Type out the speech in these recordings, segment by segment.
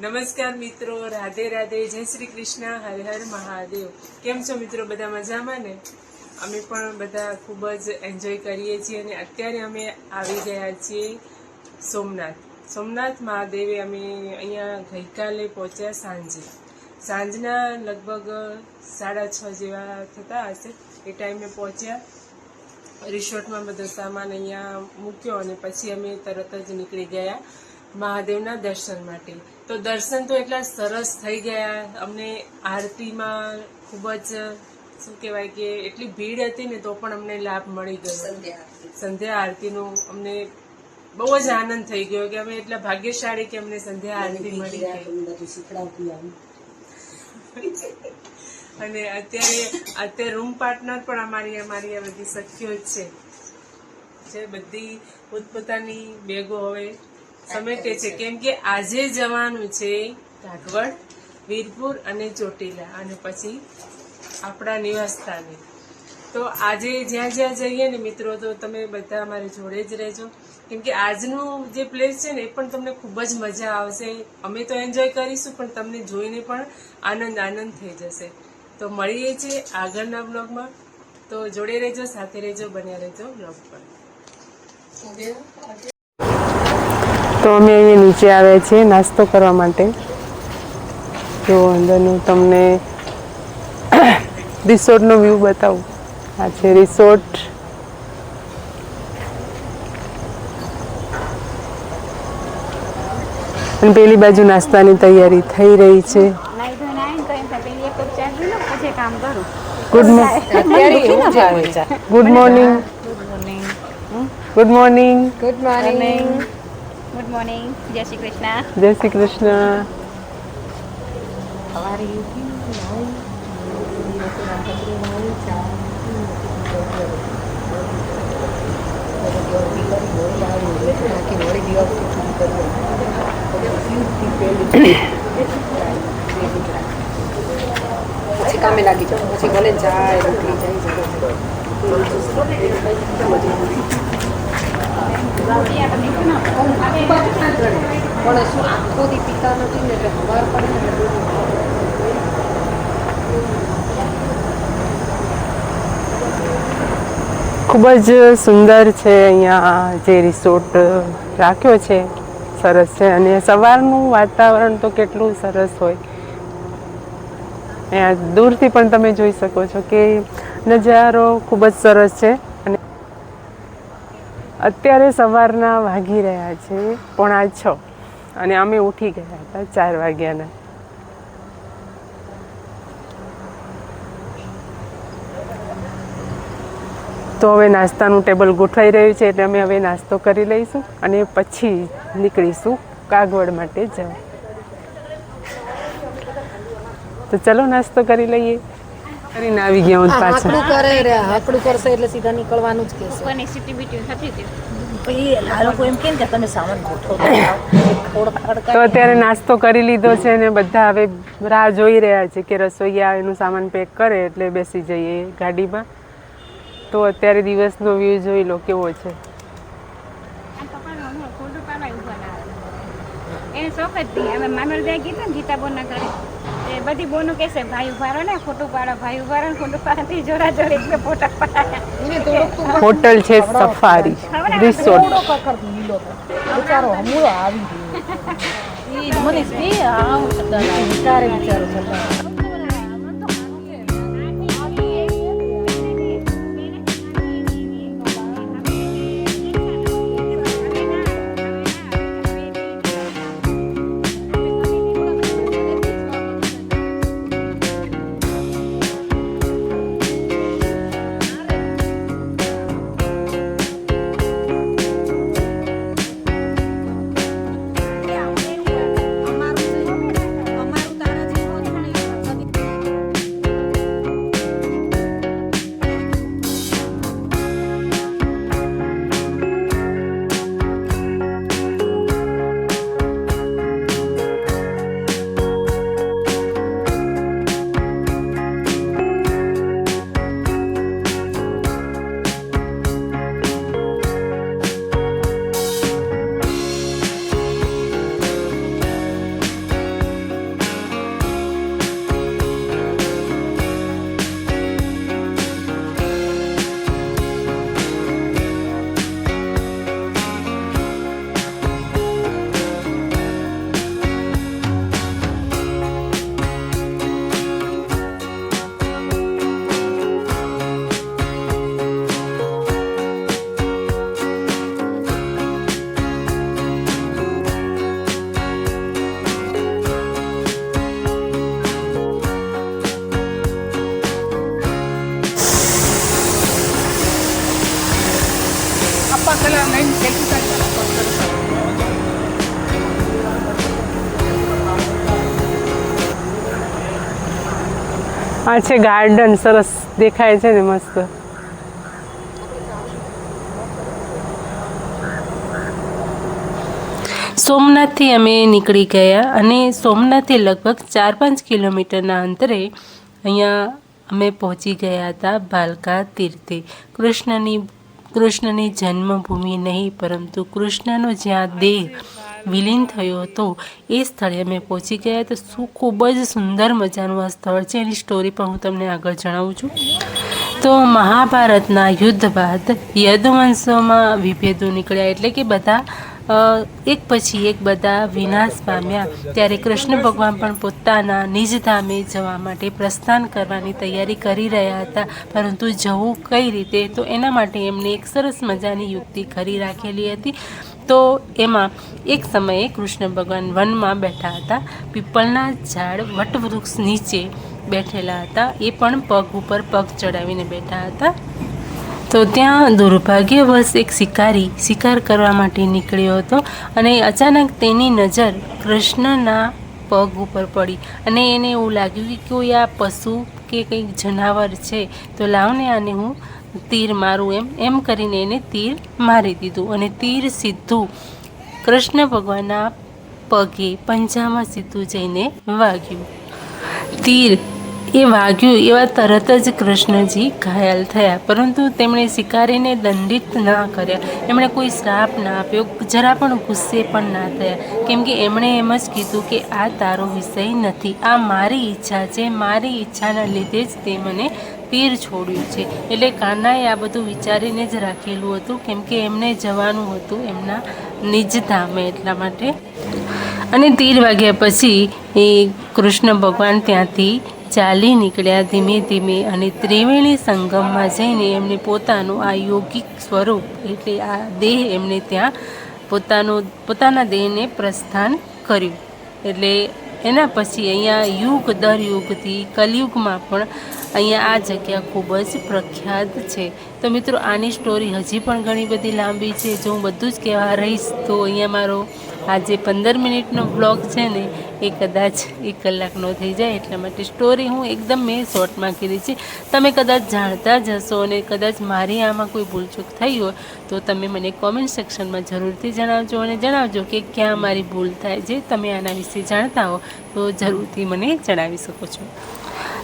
નમસ્કાર મિત્રો, રાધે રાધે, જય શ્રી કૃષ્ણ, હર હર મહાદેવ. કેમ છો મિત્રો, બધા મજામાં ને? અમે પણ બધા ખૂબ જ એન્જોય કરીએ છીએ અને અત્યારે અમે આવી ગયા છીએ સોમનાથ. સોમનાથ મહાદેવે અમે અહીંયા ગઈકાલે પહોંચ્યા સાંજે. સાંજના લગભગ સાડા છ જેવા થતા હશે એ ટાઈમે પહોંચ્યા. રિસોર્ટમાં બધો સામાન અહીંયા મૂક્યો અને પછી અમે તરત જ નીકળી ગયા. મહાદેવના દર્શન માટે. તો દર્શન તો એટલા સરસ થઈ ગયા. અમને આરતીમાં ખૂબ જ શું કહેવાય કે એટલી ભીડ હતી ને તો પણ અમને લાભ મળી ગયો. સંધ્યા આરતીનો અમને બહુ જ આનંદ થઈ ગયો કે અમે એટલા ભાગ્યશાળી કે અમને સંધ્યા આરતી મળી ગઈ. અને અત્યારે અત્યારે રૂમ પાર્ટનર પણ અમારી અમારી આ બધી સખીઓ જ છે. જે બધી પોતપોતાની બેગો હવે સમેટે છે, કેમ કે આજે જવાનું છે ઢાકવડ વીરપુર અને ચોટીલા અને પછી આપણા નિવાસસ્થાને. તો આજે જ્યાં જ્યાં જઈએ ને મિત્રો, તો તમે બધા અમારી જોડે જ રહેજો. કેમ કે આજનું જે પ્લેસ છે ને, એ પણ તમને ખૂબ જ મજા આવશે. અમે તો એન્જોય કરીશું, પણ તમને જોઈને પણ આનંદ આનંદ થઈ જશે. તો મળીએ છીએ આગળના બ્લોગમાં તો જોડે રહેજો, સાથે રહેજો, બન્યા રહેજો બ્લોગ પર. તો અમે અહીંયા નીચે આવ્યા છીએ નાસ્તો કરવા માટે. જો અંદરનું તમને રિસોર્ટનો વ્યૂ બતાવું. આ છે રિસોર્ટ. અને પેલી બાજુ નાસ્તાની તૈયારી થઈ રહી છે. ગુડ ધોઈને આવીને તો એમ થાય પેલી એક કપ ચા પી લો પછી કામ કરું good morning good morning good morning good morning જય શ્રી કૃષ્ણ જય શ્રી કૃષ્ણ પછી કામે લાગી જાઓ. પછી ભલે જાય રોટલી જાય ખૂબ જ સુંદર છે અહીંયા જે રિસોર્ટ રાખ્યો છે. સરસ છે અને સવારનું વાતાવરણ તો કેટલું સરસ હોય. અહીંયા દૂરથી પણ તમે જોઈ શકો છો કે નજારો ખૂબ જ સરસ છે. અત્યારે સવારના વાગી રહ્યા છે, પોણા છ. અને અમે ઉઠી ગયા હતા ચાર વાગ્યાના. તો હવે નાસ્તાનું ટેબલ ગોઠવાઈ રહ્યું છે એટલે અમે હવે નાસ્તો કરી લઈશું અને પછી નીકળીશું કાગવડ માટે જવા. તો ચલો નાસ્તો કરી લઈએ. કરીને આવી ગયા હું પાછા. હાકડું કરે રે હાકડું કરશે એટલે સીધા નીકળવાનું જ કહેશે. ઉપરની સિટી બીટી થતી હતી. આ લોકો એમ કે તમે સામાન ગોઠવો તો અત્યારે નાસ્તો કરી લીધો છે ને બધા હવે રાહ જોઈ રહ્યા છે કે રસોઈયા એનું સામાન પેક કરે એટલે બેસી જઈએ ગાડીમાં. તો અત્યારે દિવસનો વ્યૂ જોઈ લો કેવો છે. એને શોખ જ ગીતા બોન એ બધી બોનું કહેશે ભાઈ ઉભારો ને ખોટું પાડો ભાઈ ઉભારો ને ખોટું પાડતી જોરા જોડે એટલે ફોટા પડાયા. હોટલ છે સફારી રિસોર્ટ. વિચારો હમુળો આવી ગયો. ઈ સ્પી આવ વિચારે વિચારો. આ છે ગાર્ડન, સરસ દેખાય છે ને મસ્ત. સોમનાથથી અમે નીકળી ગયા અને સોમનાથથી લગભગ ચાર પાંચ કિલોમીટરના અંતરે અહીંયા અમે પહોંચી ગયા હતા ભાલકા તીર્થે. કૃષ્ણની કૃષ્ણની જન્મભૂમિ નહીં, પરંતુ કૃષ્ણનો જ્યાં દેહ વિલીન થયો હતો. એ સ્થળે અમે પહોંચી ગયા તો શું ખૂબ જ સુંદર મજાનું આ સ્થળ છે એની સ્ટોરી પણ હું તમને આગળ જણાવું છું. તો મહાભારતના યુદ્ધ બાદ યદુવંશોમાં વિભેદો નીકળ્યા એટલે કે બધા એક પછી એક બધા વિનાશ પામ્યા. ત્યારે કૃષ્ણ ભગવાન પણ પોતાના નિજ ધામે જવા માટે પ્રસ્થાન કરવાની તૈયારી કરી રહ્યા હતા. પરંતુ જવું કઈ રીતે? તો એના માટે એમને એક સરસ મજાની યુક્તિ કરી રાખેલી હતી. તો એમાં એક સમયે કૃષ્ણ ભગવાન વનમાં બેઠા હતા. પીપળના ઝાડ વટવૃક્ષ નીચે બેઠેલા હતા. એ પણ પગ ઉપર પગ ચડાવીને બેઠા હતા. તો ત્યાં દુર્ભાગ્યવશ એક શિકારી શિકાર કરવા માટે નીકળ્યો હતો અને અચાનક તેની નજર કૃષ્ણના પગ ઉપર પડી અને એને એવું લાગ્યું કે કોઈ આ પશુ કે કંઈક જનાવર છે. તો લાવને આને હું તીર મારું એમ. એમ કરીને એને તીર મારી દીધું અને તીર સીધું કૃષ્ણ ભગવાનના પગે પંજામાં સીધું જઈને વાગ્યું. તીર એ વાગ્યું એવા તરત જ કૃષ્ણજી ઘાયલ થયા. પરંતુ તેમણે શિકારીને દંડિત ના કર્યા. એમણે કોઈ શ્રાપ ના આપ્યો, જરા પણ ગુસ્સે પણ ના થયા. કેમ કે એમણે એમ જ કીધું કે આ તારો વિષય નથી. આ મારી ઈચ્છા છે. મારી ઈચ્છાના લીધે જ તે મને તીર છોડ્યું છે. એટલે કાનાએ આ બધું વિચારીને જ રાખેલું હતું, કેમ કે એમને જવાનું હતું એમના નિજ ધામે એટલા માટે. અને તીર વાગ્યા પછી એ કૃષ્ણ ભગવાન ત્યાંથી ચાલી નીકળ્યા ધીમે ધીમે અને ત્રિવેણી સંગમમાં જઈને એમને પોતાનું આ યોગિક સ્વરૂપ એટલે આ દેહ એમને ત્યાં પોતાનું, પોતાના દેહને પ્રસ્થાન કર્યું. એટલે એના પછી અહીંયા યુગ દર યુગથી કલયુગમાં પણ અહીંયા આ જગ્યા ખૂબ જ પ્રખ્યાત છે. તો મિત્રો, આની સ્ટોરી હજી પણ ઘણી બધી લાંબી છે. જો હું બધું જ કહેવા રહીશ, તો અહીંયા મારો આ જે પંદર મિનિટનો બ્લોગ છે ને, એ કદાચ એક કલાકનો થઈ જાય, એટલા માટે સ્ટોરી હું એકદમ મેં શોર્ટમાં કીધી છે. તમે કદાચ જાણતા જ હશો અને કદાચ મારી આમાં કોઈ ભૂલચૂક થઈ હોય, તો તમે મને કોમેન્ટ સેક્શનમાં જરૂરથી જણાવજો અને જણાવજો કે ક્યાં મારી ભૂલ થાય છે. તમે આના વિશે જાણતા હો, તો જરૂરથી મને જણાવી શકો છો.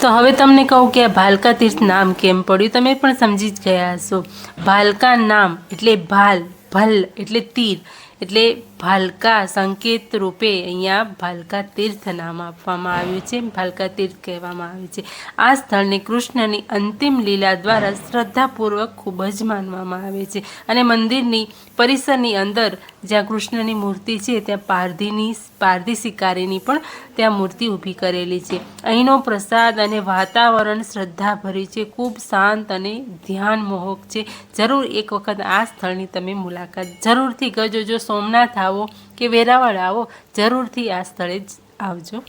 તો હવે તમને કહું કે ભાલકા તીર્થ નામ કેમ પડ્યું? તમે પણ સમજી જ ગયા હશો. ભાલકા નામ એટલે ભાલ, ભલ એટલે તીર. એટલે ભાલકા સંકેત રૂપે અહીંયા ભાલકા તીર્થ નામ આપવામાં આવ્યું છે. ભાલકા તીર્થ કહેવામાં આવે છે. આ સ્થળને કૃષ્ણની અંતિમ લીલા દ્વારા શ્રદ્ધાપૂર્વક ખૂબ જ માનવામાં આવે છે. અને મંદિરની પરિસરની અંદર જ્યાં કૃષ્ણની મૂર્તિ છે, ત્યાં પારધીની, પારધી શિકારીની પણ ત્યાં મૂર્તિ ઊભી કરેલી છે. અહીંનો પ્રસાદ અને વાતાવરણ શ્રદ્ધાભર્યું છે. ખૂબ શાંત અને ધ્યાન મોહક છે. જરૂર એક વખત આ સ્થળની તમે મુલાકાત જરૂરથી કરજો. જો સોમનાથ આવો કે વેરાવળ આવો, જરૂરથી આ સ્થળે જ આવજો.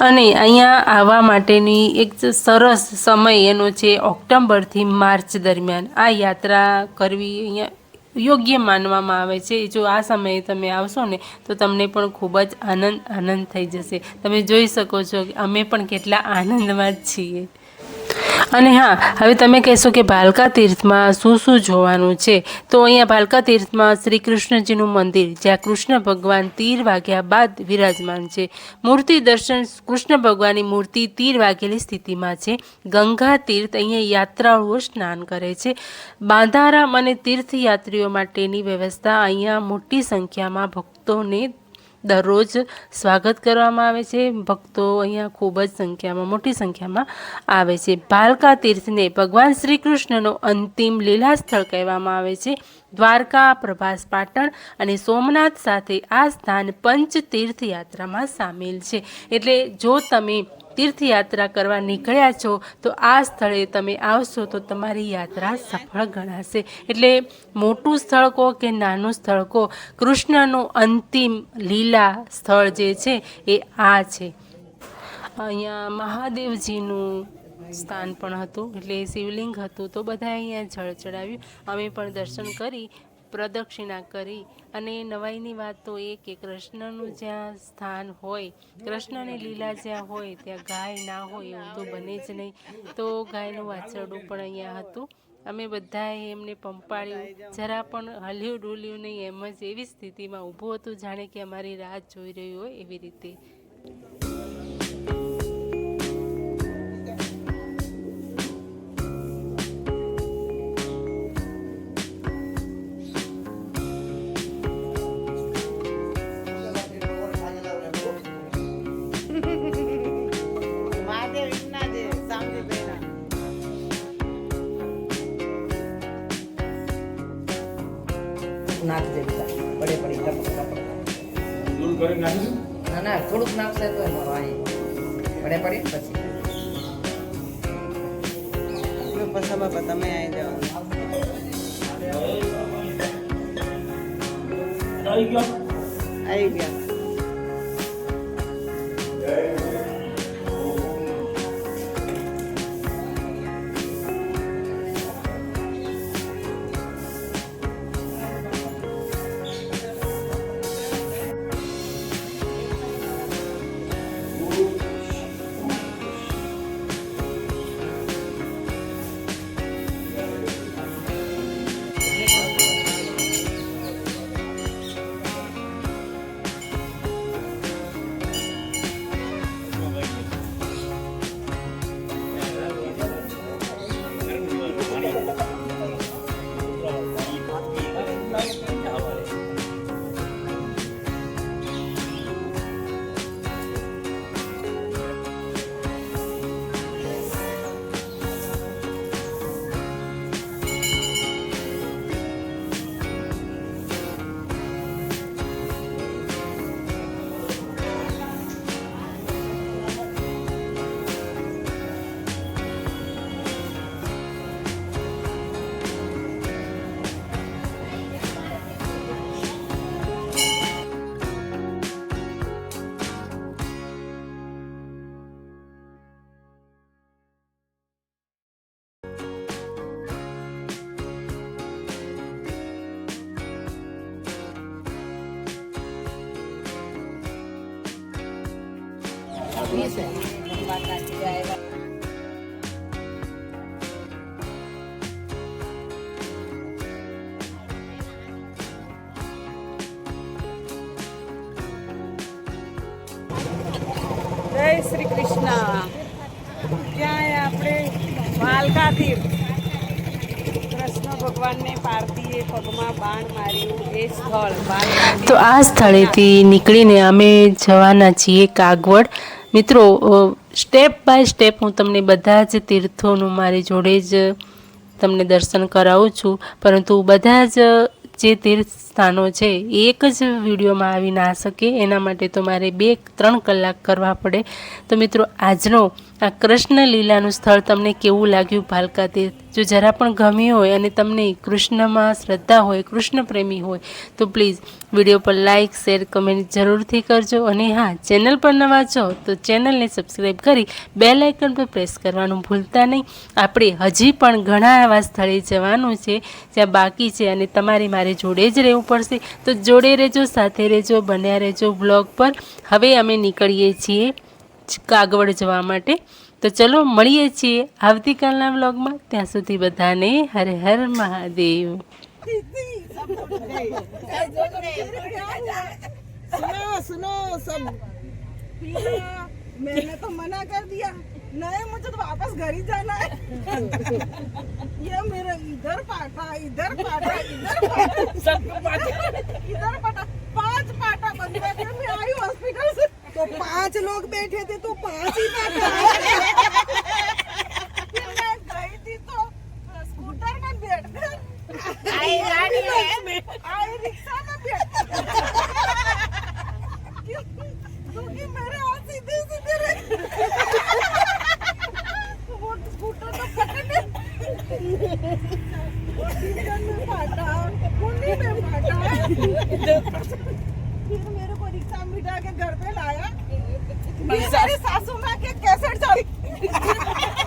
અને અહીંયા આવવા માટેની એક સરસ સમય એનો છે ઓક્ટોબરથી માર્ચ દરમિયાન. આ યાત્રા કરવી અહીંયા યોગ્ય માનવામાં આવે છે. જો આ સમયે તમે આવશો ને, તો તમને પણ ખૂબ જ આનંદ આનંદ થઈ જશે. તમે જોઈ શકો છો કે અમે પણ કેટલા આનંદમાં જ છીએ. અને હા, હવે તમે કહેશો કે ભાલકા તીર્થમાં શું શું જોવાનું છે? તો અહીંયા ભાલકા તીર્થમાં શ્રી કૃષ્ણજીનું મંદિર, જ્યાં કૃષ્ણ ભગવાન તીર વાગ્યા બાદ વિરાજમાન છે. મૂર્તિ દર્શન કૃષ્ણ ભગવાનની મૂર્તિ તીર વાગેલી સ્થિતિમાં છે. ગંગા તીર્થ અહીંયા યાત્રાળુઓ સ્નાન કરે છે. બાંધારામ અને તીર્થયાત્રીઓ માટેની વ્યવસ્થા અહીંયા મોટી સંખ્યામાં ભક્તોને દરરોજ સ્વાગત કરવામાં આવે છે. ભક્તો અહીંયા ખૂબ જ સંખ્યામાં, મોટી સંખ્યામાં આવે છે. ભાલકા તીર્થને ભગવાન શ્રી કૃષ્ણનો અંતિમ લીલા સ્થળ કહેવામાં આવે છે. દ્વારકા, પ્રભાસ પાટણ અને સોમનાથ સાથે આ સ્થાન પંચ તીર્થયાત્રામાં સામેલ છે. એટલે જો તમે તીર્થયાત્રા કરવા નીકળ્યા છો, તો આ સ્થળે તમે આવશો તો તમારી યાત્રા સફળ ગણાશે. એટલે મોટું સ્થળ કહો કે નાનું સ્થળ કહો, કૃષ્ણનું અંતિમ લીલા સ્થળ જે છે એ આ છે. અહીંયા મહાદેવજીનું સ્થાન પણ હતું, એટલે શિવલિંગ હતું, તો બધાએ અહીંયા જળ ચડાવ્યું. અમે પણ દર્શન કરી પ્રદક્ષિણા કરી અને નવાઈની વાત તો એ કે કૃષ્ણનું જ્યાં સ્થાન હોય, કૃષ્ણની લીલા જ્યાં હોય, ત્યાં ગાય ના હોય એવું તો બને જ નહીં. તો ગાયનું વાછરડું પણ અહીંયા હતું. અમે બધાએ એમને પંપાળ્યું. જરા પણ હલ્યું ડોલ્યું નહીં, એમ જ એવી સ્થિતિમાં ઊભું હતું. જાણે કે અમારી રાહ જોઈ રહ્યું હોય એવી રીતે. થોડુંક નાખશે તો એમાં વાંહે. પડે પડી પછી. પછી બાપા તમે આવી ગયા. આવી ગયા. જય શ્રી કૃષ્ણ. ત્યાં આપણે કૃષ્ણ ભગવાનને પાર્થીએ પગમાં બાણ માર્યું એ સ્થળ તો આ સ્થળેથી નીકળીને અમે જવાના છીએ કાગવડ. મિત્રો સ્ટેપ બાય સ્ટેપ હું તમને બધા જ તીર્થોનું મારી જોડે જ તમને દર્શન કરાવું છું. પરંતુ બધા જ જે તીર્થ સ્થાનો છે, એક જ વિડીયોમાં આવી ના શકે. એના માટે તો મારે બે, ત્રણ કલાક કરવા પડે. તો મિત્રો, આજનો આ કૃષ્ણ લીલાનું સ્થળ તમને કેવું લાગ્યું ભાલકા તીર્થ જો જરા પણ ગમ્યું હોય અને તમને કૃષ્ણમાં શ્રદ્ધા હોય કૃષ્ણ પ્રેમી હોય, તો પ્લીઝ વીડિયો પર લાઇક શેર, કમેન્ટ જરૂરથી કરજો. અને હા, ચેનલ પર નવા છો, તો ચેનલને સબસ્ક્રાઈબ કરી બે લાઇકન પર પ્રેસ કરવાનું ભૂલતા નહીં. આપણે હજી પણ ઘણા એવા સ્થળે જવાનું છે, જ્યાં બાકી છે અને તમારે મારે જોડે જ રહેવું પડશે. તો જોડે રહેજો, સાથે રહેજો, બન્યા રહેજો બ્લોગ પર. હવે અમે નીકળીએ છીએ કાગવડ જવા માટે તો ચલો મળીએ છીએ આવતીકાલના બ્લોગમાં ત્યાં સુધી બધાને હર હર મહાદેવ सुनो सुनो सब पिया, मैंने तो मना कर दिया नहीं मुझे तो वापस घर ही जाना है ये मेरा इधर पाटा इधर पाटा इधर पाटा इधर पाटा पांच पाटा बन गया फिर मैं आई हॉस्पिटल से तो पांच लोग बैठे थे तो पांच ही पाटा